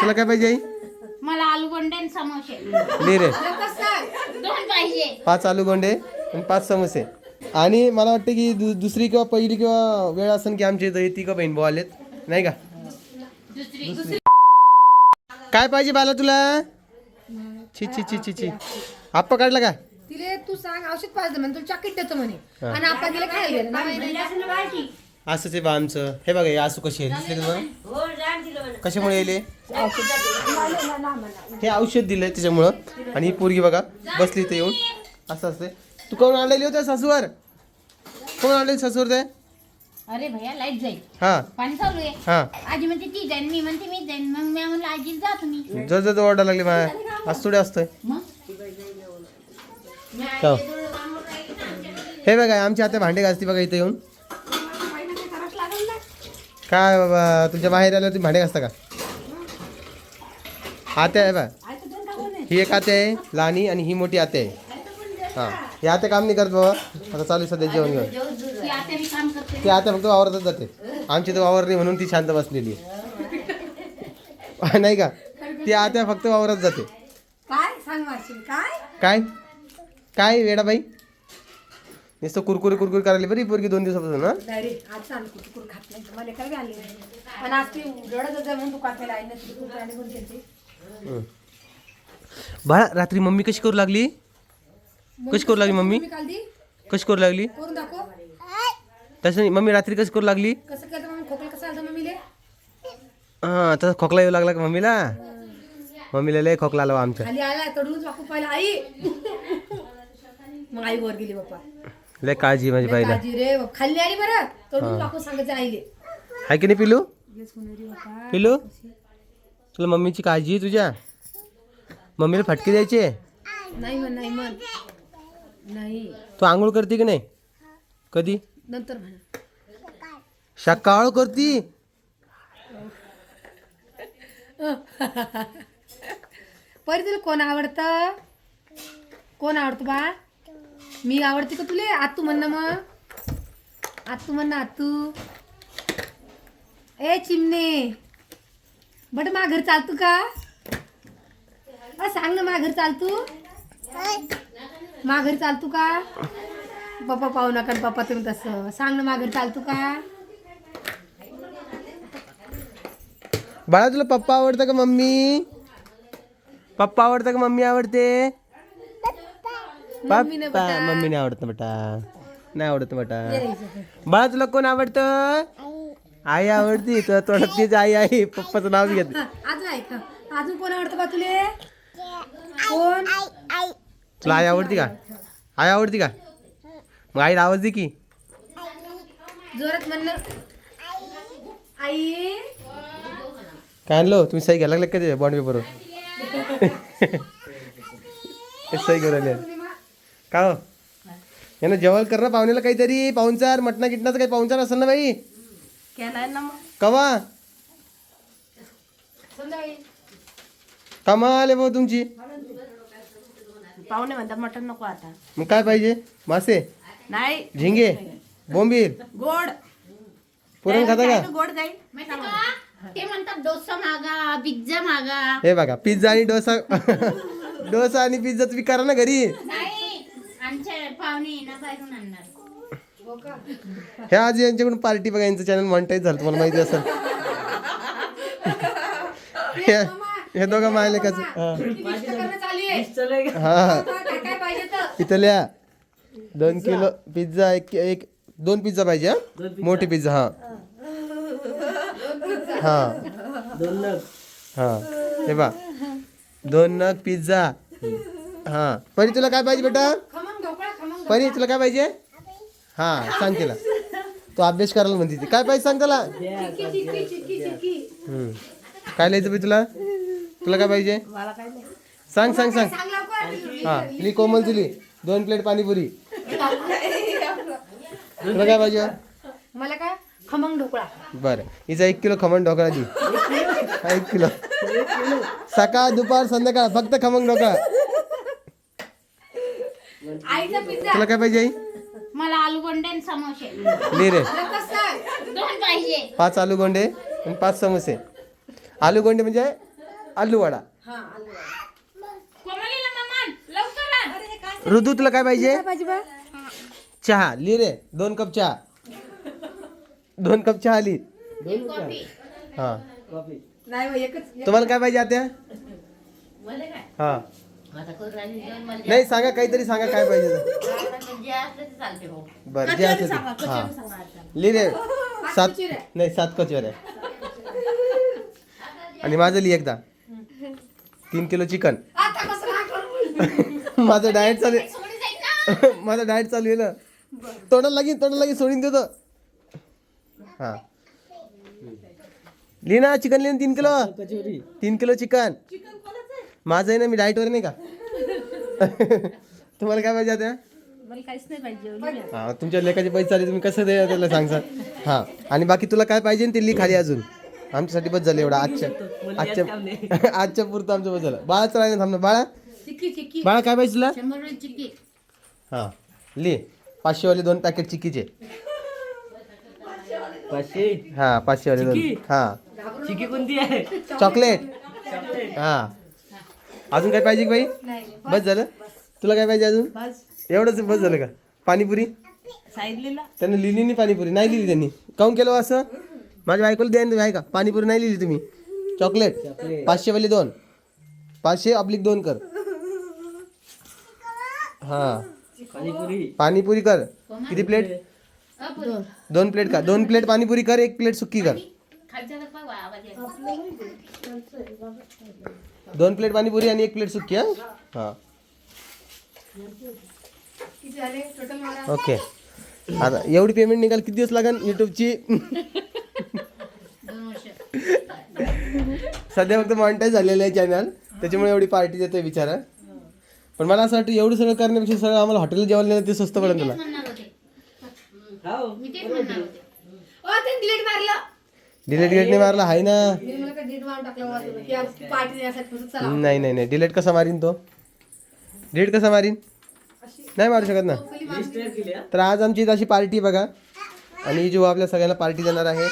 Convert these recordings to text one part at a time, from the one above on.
तुला काय पाहिजे आई? मला आलू गोंडे आणि समोसे. ले रे. दोन पाहिजे. पाच आलू गोंडे आणि पाच समोसे. आणि मला वाटतं की दु- दुसरी किंवा पहिली किंवा वेळ असेल की आमच्या इथं ती का बहीण भाऊ आलेत. नाही का? दुसरी. काय पाहिजे बाला तुला? ची ची ची ची ची. आप्पा काढला का? तिले तू सांग औषध पाहिजे म्हणे तुला चॉकलेट देतो म्हणे. आणि आपण तिला खायला गेलं नाही असंच आहे बा आमचं. हे बघा हे आसू कशी आहे दिसले तुम्हाला? कशामुळे येले हे औषध दिलंय त्याच्यामुळं. आणि ही पोरगी बघा बसली इथे येऊन. असं असते तू कोण आणलेली होत्या सासूवर? कोण आणलेली सासूवर ते? अरे भैया लाइट जाईल. हा. पाणी चालू आहे. हा. आजी म्हणते ती जाईन मी म्हणते मी जाईन. मग मी म्हणलं आजी जा तुम्ही. जर जर ओरडा लागली माझ्या असं थोडे असतंय. मग? हो. हे बघा आमची आता भांडे घासती बघा इथे येऊन. काय बाबा तुमच्या बाहेर आल्यावर तुम्ही भांडे घासता का? आत्या आहे बा. ही एक आत्या आहे लहानी आणि ही मोठी आत्या आहे. हां ही आत्या काम नाही करत बाबा. आता चालू आहे सध्या जेवण घेऊन. ती आता आत्या फक्त वावरतच जाते. आमची तर वावर नाही म्हणून ती शांत बसलेली आहे. नाही का? ती आत्या फक्त वावरत जाते. काय? काय? काय वेडाबाई? नुसतं कुरकुरी कुरकुरी करायला बरी पोरगी दोन दिवसापासून ना नाही रे आज कुठे खात नाही. मला काय आणि आज ती रडत म्हणून ना आणि कोण. बाळा रात्री मम्मी कशी करू लागली? कशी करू लागली मम्मी? मी काल दी कशी करू लागली? करून दाखव. तसं नाही मम्मी रात्री कशी करू लागली? कसं मग खोकला कसं आलं मम्मीले? हां तसं खोकला येऊ लागला का मम्मीला? मम्मीला लय खोकला आला बा आमच्या खाली आला तडूनच बापू पाहिला. आई! मग आई वर गेली बाप्पा लय काळजी माझी पाहिला काळजी रे. खाल्ली आली बरं. तडून बापू सांगायचं आईले आहे की नाही पिलू? पिलू? तुला मम्मीची काळजी आहे तुझ्या? मम्मीला फटके द्यायचे? नाही म्हण नाही म्हण. नाही. तू आंघोळ करते की नाही? कधी? नंतर म्हणा. सकाळ करती? परी तुला कोण आवडतं? कोण आवडतं बा? मी आवडते का तुले? आतू म्हण ना मग. आतू म्हण ना आतू ए चिमणे. बट मा घर चालतू का? अ सांग ना मा घर चालतू मा घर चालतू का? पप्पा पाहू नका पप्पा तुम्ही तसं. सांग ना मा घर चालतू का? बाळा तुला पप्पा आवडतं का मम्मी? पप्पा आवडतं का मम्मी आवडते? पप्पा मम्मी नाही आवडत बेटा. नाही आवडत बेटा. बाळा तुला कोण आवडतं? आई. आवडती तुला तोंडात तीच आई आई पप्पाचं नाव घेत. हा, अजून ऐक. हा. अजून कोण आवडतं बा तुले? कोण? तुला आई आवडती का? आई आवडती का? मग आईला आवाज दे की. जोरात म्हणलं आई. काय आणलं तुम्ही सही घ्यायला लागले का ते बॉन्ड पेपरवर सही आले का हो? यांना जेवण कर ना पाहुण्याला काहीतरी पाहुणचार मटणा किटणाचं काही पाहुणचार असेल ना बाई? केलाय ना मग. कवा? संध्याकाळी. कमाल आहे भाऊ तुमची. पाहुणे म्हणतात मटण नको आता. मग काय पाहिजे? मासे? नाही. झिंगे? बोंबील? गोड. पुरण खाता का? गोड माहिती का? ते म्हणतात डोसा मागा पिझ्झा मागा. हे बघा पिझ्झा आणि डोसा. डोसा आणि पिझ्झा तुम्ही करा ना घरी. नाही. आमच्या पाहुणे ना बाहेरून आणणार हे आज यांच्याकडून पार्टी बघा यांचं चॅनल मॉनिटाईज झालं तुम्हाला माहिती असेल. हे- हे दोघं मायलेकाचं हा. हा तर. इथल्या दोन किलो पिझ्झा एक एक दोन पिझ्झा पाहिजे हा? मोठी पिझ्झा हा. हा. हा. हे बा दोन नग पिझ्झा. हा. परी तुला काय पाहिजे बेटा? परी तुला काय पाहिजे? हा सांग तिला. तो अभ्यास करायला म्हणते ती. काय पाहिजे सांग त्याला? हम्म. काय लिहायचं बाई तुला? तुला काय पाहिजे? सांग सांग सांग. हा ली कोमल तुली. दोन प्लेट पाणीपुरी. तुला काय पाहिजे? मला काय? खमंग ढोकळा. बरं. हिचा एक किलो खमण ढोकळा दी. हा एक किलो. सकाळ दुपार संध्याकाळ फक्त खमंग ढोकळा. आईचा पिझ्झा. तुला काय पाहिजे आई? मला आलू गोंडे आणि समोसे. ली रे. लवकर सांग दोन पाहिजे. पाच आलू गोंडे आणि पाच समोसे. आलू गोंडे म्हणजे आलू वडा. आलू वडा. कोमलीला ममान लवकर आण. अरे काय ऋतू तुला काय पाहिजे? काय पाहिजे बा. चहा. लिह रे. दोन कप चहा. दोन कप चहा लिह. एक कॉफी. हा. नाही बा, एकच तुम्हाला काय पाहिजे आत्या? काय? हा. आता करू राहिली जेवण मला नाही सांगा काहीतरी सांगा काय पाहिजे तर. जे- जे असलं ते चालते भाऊ. बरं जे असेल ते. हा. लिह रे. सात नाही सात कचोऱ्या आणि माझं लिह एकदा. तीन किलो चिकन. आता कसं काय करू? माझं डाएट चालू आहे. सोडी जाईल ना. माझं डाएट चालू आहे ना. तोंडाला लागेल तोंडाला लागेल सोडून देतो. हा. लिह ना चिकन लिह तीन किलो. तीन किलो चिकन माझं आहे ना मी डाएटवर नाही का? तुम्हाला काय पाहिजे आता? मला काहीच नाही पाहिजे हा तुमच्या लेखाचे पैसे चालले तुम्ही कसं द्या त्याला सांगसा हा आणि बाकी तुला काय पाहिजे ते लिह खाली अजून? आमच्यासाठी बस झालं एवढं आजच्या आजच्या आजच्या पुरतं आमचं बस झालं. बाळाचं राहिलं थांब ना बाळा. बाळा काय पाहिजे तुला? हा लिह. पाचशेवाले दोन पॅकेट चिक्कीचे. पाचशे? हा पाचशेवाले दोन? हा. चिकी कोणती आहे? चॉकलेट. हा. अजून काय पाहिजे का बाई? नाही बस झालं? तुला काय पाहिजे अजून? बस. एवढंच बस झालं का? पाणीपुरी? त्यांनी लिहिली नाही पाणीपुरी नाही लिहिली त्यांनी. काऊन केलं हो असं? माझ्या बायकोला द्या ना तुम्ही आहे का? पाणीपुरी नाही लिहिली तुम्ही. चॉकलेट. पाचशे वाली दोन. पाचशे अब्लिक दोन कर. हा. पाणीपुरी. पाणीपुरी कर. किती प्लेट. दोन. प्लेट का? दोन प्लेट पाणीपुरी कर एक प्लेट सुक्की कर. दोन प्लेट पाणीपुरी आणि एक प्लेट सुकी हा? ओके. आता एवढी पेमेंट निघाल किती दिवस लागेल युट्यूबची? सध्या फक्त मॉनिटाईज झालेलं आहे चॅनल त्याच्यामुळे एवढी पार्टी देतोय विचारा पण मला असं वाटतं एवढं सगळं करण्यापेक्षा सगळं आम्हाला हॉटेल जेवायला नेलं ते स्वस्त पडेल तुला डिलीट डिलेट गेटने मारला आहे ना. नाही नाही नाही. डिलेट कसा मारीन तो? डिलीट कसा मारीन? नाही मारू शकत ना? तर आज आमची अशी पार्टी बघा. आणि जो आपल्या सगळ्यांना पार्टी देणार आहे.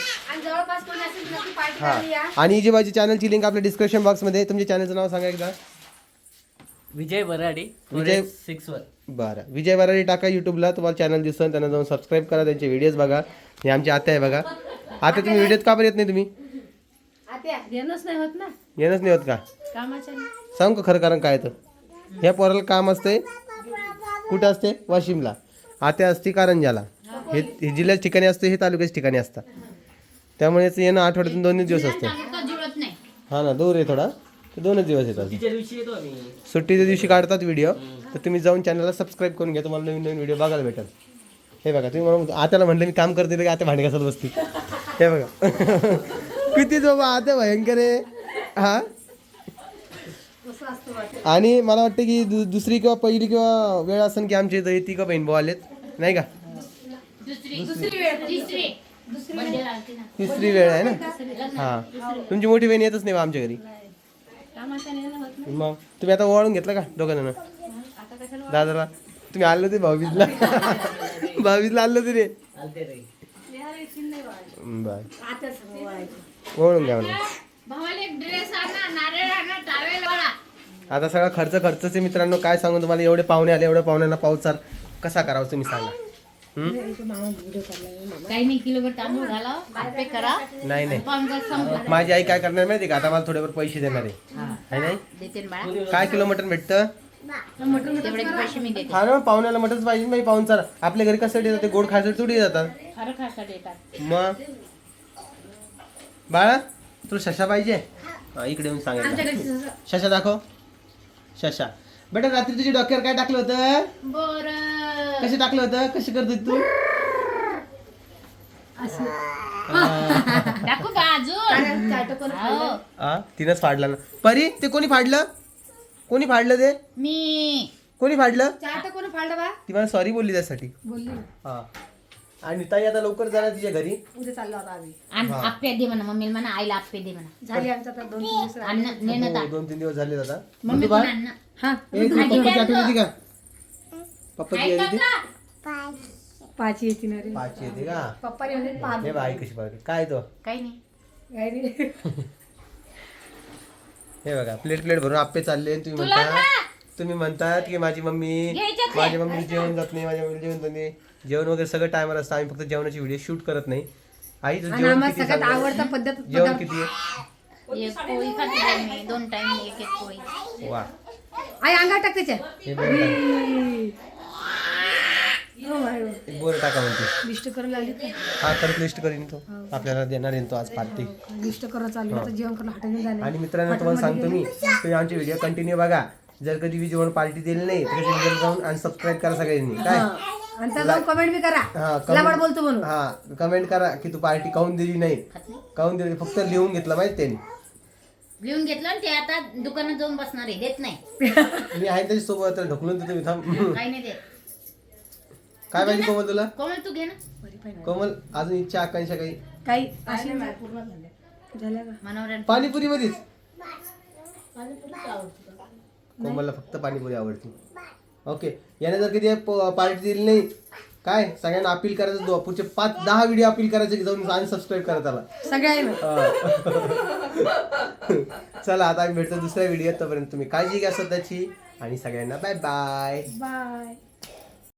हा. आणि जी माझी चॅनलची लिंक आपल्या डिस्क्रिप्शन बॉक्समध्ये तुमच्या चॅनलचं नाव सांगा एकदा. विजय बराडे विजय- सिक्स वन बरं. विजय बराडी टाका यूट्यूबला तुम्हाला चॅनल दिसन त्यांना जाऊन सबस्क्राईब करा. त्यांचे व्हिडिओज बघा. हे आमची आत्या आहे बघा. आता तुम्ही व्हिडिओत का बरं येत नाही तुम्ही? आत्या येणंच नाही होत ना. येणंच नाही होत का? कामाच्या सांग का खरं कारण काय तर? ह्या पोराला काम असते कुठं असते वाशिमला. आत्या असते कारंजाला हे हे जिल्ह्याच्या ठिकाणी असते हे तालुक्याच्या ठिकाणी असतं. त्यामुळेच येणं आठवड्यातून दोनच दिवस असते. तालुका जुळत नाही. हा ना दूर आहे थोडा. ते दोनच दिवस येतात. सुट्टीच्या दिवशी काढतात व्हिडिओ तर तुम्ही जाऊन चॅनलला सबस्क्राईब करून घ्या. तुम्हाला नवीन नवीन व्हिडिओ बघायला भेटेल. हे बघा तुम्ही म्हणून आत्याला म्हटलं मी काम करते का आता भांडे घासत बसते. हे बघा. किती बाबा आता भयंकर आहे. हा? आणि मला वाटतं की दु- दुसरी किंवा पहिली किंवा वेळ असेल की आमच्या इथं ती का बहीण भाऊ आलेत. नाही का? दुसरी तिसरी वेळ आहे ना? हा. तुमची मोठी बहीण येतच नाही बा आमच्या घरी. मग तुम्ही आता ओळून घेतलं का दोघांना? दादाला? तुम्ही आलो होते भाऊबीजला भाऊबीजला आलो होते रे आलते रे बर. आता सगळं वाढायचं. ओळून घ्या भावाला आता सगळा खर्च खर्चच आहे मित्रांनो काय सांगू तुम्हाला? एवढे पाहुणे आले एवढ्या पाहुण्यांना पावसार कसा करावा तुम्ही सांगा. हं? नाही किलोभर तांदूळ घाला पे करा. नाही माझी आई काय करणार माहिती का? आता मला थोडेफार पैसे देणार आहे. है. काय किलो मटण भेटतं? तेवढे पैसे मी देते. हा ना पाहुण्याला मटणच पाहिजे नाही पाहुणचार आपल्या घरी कसं येतात ते गोड खायसाठी थोडी जातात खरं देतात. मग? बाळा तुला शशा पाहिजे? हा इकडे येऊन जसं- शशा. दाखव. शशा. बेटा रात्री तुझी डोक्यावर काय टाकलं होतं? बर. कसे टाकलं होतं? कशी करत होती तू टाकू का अजून? हो. हा तिनंच फाडलं ना. परी ते कोणी फाडलं? कोणी फाडलं ते? मी. कोणी फाडलं? चाट कोण फाडलं बा? ती मला सॉरी बोलली त्यासाठी. बोलली. हा. आणि ताई आता लवकर जाणार तिच्या घरी. उद्या चाललो आता आम्ही. आणि आप्पे दे म्हणा मम्मीला म्हणा आईला आप्पे दे म्हणा. झाली आमचं आता दोन तीन दिवस अन्न नेणं हो, दोन. तीन दिवस झाले दादा. मम्मी पण अन्न. हा. ए तुला पप्पाची आठवण येते का पप्पाची? पाच येते ना रे. पाचशे येते का? पप्पाने म्हणजे पाच. हे बाई कशी पाहिजे काय तो? काही नाही. काय रे? हे बघा प्लेट प्लेट भरून आप्पे चालले आणि तुम्ही म्हणता तुम्ही म्हणतात की माझी मम्मी माझी मम्मी जेवण जात नाही माझ्या मम्मी जेवण जात नाही. जेवण वगैरे सगळं टायमर असतं आम्ही फक्त जेवणाची व्हिडिओ शूट करत नाही. आई तुझं जेवण किती सगळ्यात सांग बरं? आवडता पद्धत जेवण किती आहे? एक पोळी खाते बाई मी दोन टाइम एक एक पोळी. वा. आई अंगावर टाक त्याच्या. हे बोरं टाका म्हणते. लिस्ट करून लागली का? हा तर लिस्ट करीन तो. आपल्याला देणार आहे तो आज पार्टी. लिस्ट करून चालली आता जेवण करून हॉटेल जाणे आणि मित्रांनो तुम्हाला सांगतो मी तुम्ही आमचे व्हिडिओ कंटिन्यू बघा. जर कधी मी जेवण पार्टी दिली नाही तर कधी जाऊन आणि सबस्क्राईब करा सगळ्यांनी. काय? आणि त्या जाऊन कमेंट बी करा. हा बोलतो म्हणून. हा कमेंट करा की तू पार्टी काऊन दिली नाही? काऊन दिली? फक्त लिहून घेतलं माहिती त्यांनी. लिहून घेतलं आणि ते आता दुकानात जाऊन बसणार आहे देत नाही. मी आहे त्याच्या सोबत तर ढकलून देतो मी थांब. काही नाही देत. काय पाहिजे कोमल तुला? कोमल तू घे ना. कोमल अजून इच्छा आकांक्षा काही काही अशी झाल्या का? मनावर पाणीपुरी मध्येच कोमलला फक्त पाणीपुरी आवडते. ओके याने जर कधी पार्टी दिली नाही. काय? सगळ्यांना अपील करायचं दो पुढचे पाच दहा व्हिडिओ अपील करायचे की जाऊन आणि सबस्क्राईब करा त्याला. सगळ्या आहे ना. हा. चला आता आम्ही भेटतो दुसऱ्या व्हिडिओत तोपर्यंत. तुम्ही काळजी घ्या स्वतःची. आणि सगळ्यांना बाय बाय बाय